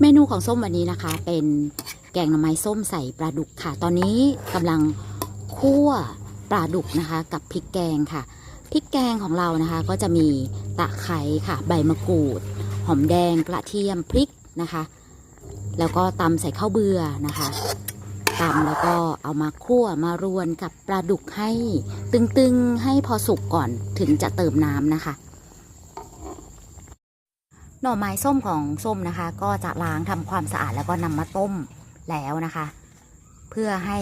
เมนูของส้มวันนี้นะคะ เป็นแกงหน่อไม้ส้มใส่ปลาดุกค่ะ ตอนนี้กำลังคั่วปลาดุกนะคะ กับพริกแกงค่ะพริกแกงของเรานะคะ ก็จะมีตะไคร้ค่ะ ใบมะกรูด หอมแดงกระเทียมพริกนะคะ แล้วก็ตำใส่ข้าวเบื่อนะคะตำแล้วก็เอามาคั่วมารวนกับปลาดุกให้ตึงๆให้พอสุกก่อนถึงจะเติมน้ำนะคะ หน่อไม้ส้มของส้มนะคะ ก็จะล้างทำความสะอาดแล้วก็นำมาต้มแล้วนะคะ เพื่อให้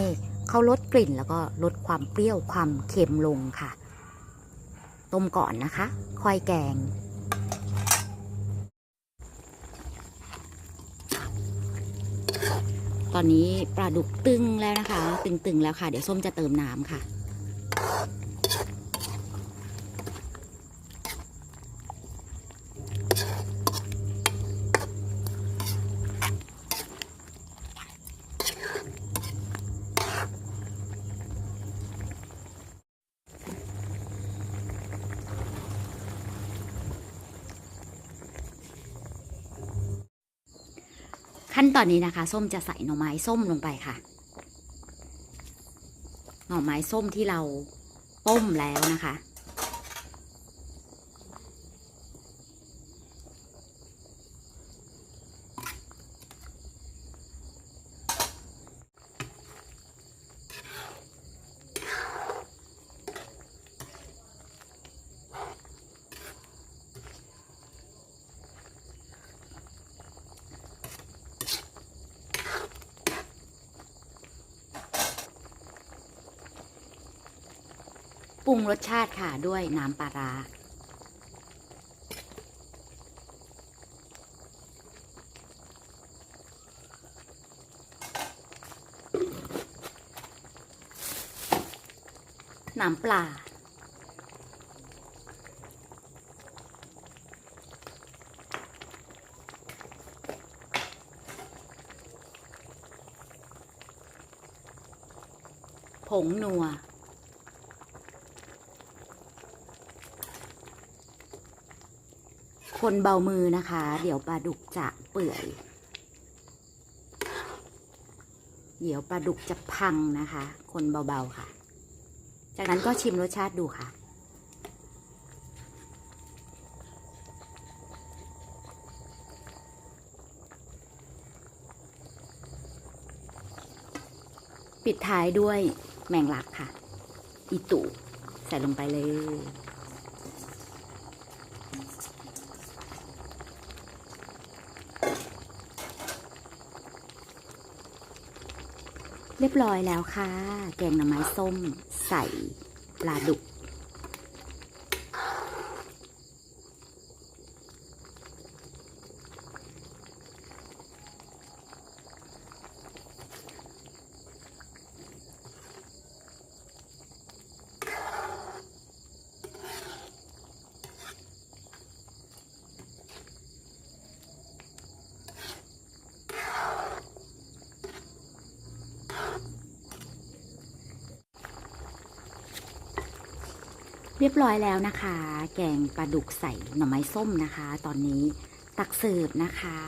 เขาลดกลิ่นแล้วก็ลดความเปรี้ยวความเค็มลงค่ะ ต้มก่อนนะคะ ค่อยแกง ตอนนี้ปลาดุกตึงแล้วนะคะ ตึงๆแล้วค่ะ เดี๋ยวส้มจะเติมน้ำค่ะ ขั้นตอนนี้นะคะ ส้มจะใส่หน่อไม้ส้มลงไปค่ะ หน่อไม้ส้มที่เราต้มแล้วนะคะ ปรุงรสชาติค่ะด้วยน้ำปลาร้าน้ำปลา ผงนัว คนเบามือนะคะ เดี๋ยวปลาดุกจะเปื่อย เดี๋ยวปลาดุกจะพังนะคะ คนเบาๆค่ะ จากนั้นก็ชิมรสชาติดูค่ะ ปิดท้ายด้วยแมงลักค่ะ อีตุใส่ลงไปเลย เรียบร้อยแล้วค่ะ แกงหน่อไม้ส้มใส่ปลาดุก เรียบร้อยแล้วนะคะ แกงปลาดุกใส่หน่อไม้ส้มนะคะ ตอนนี้ตักเสิร์ฟนะคะ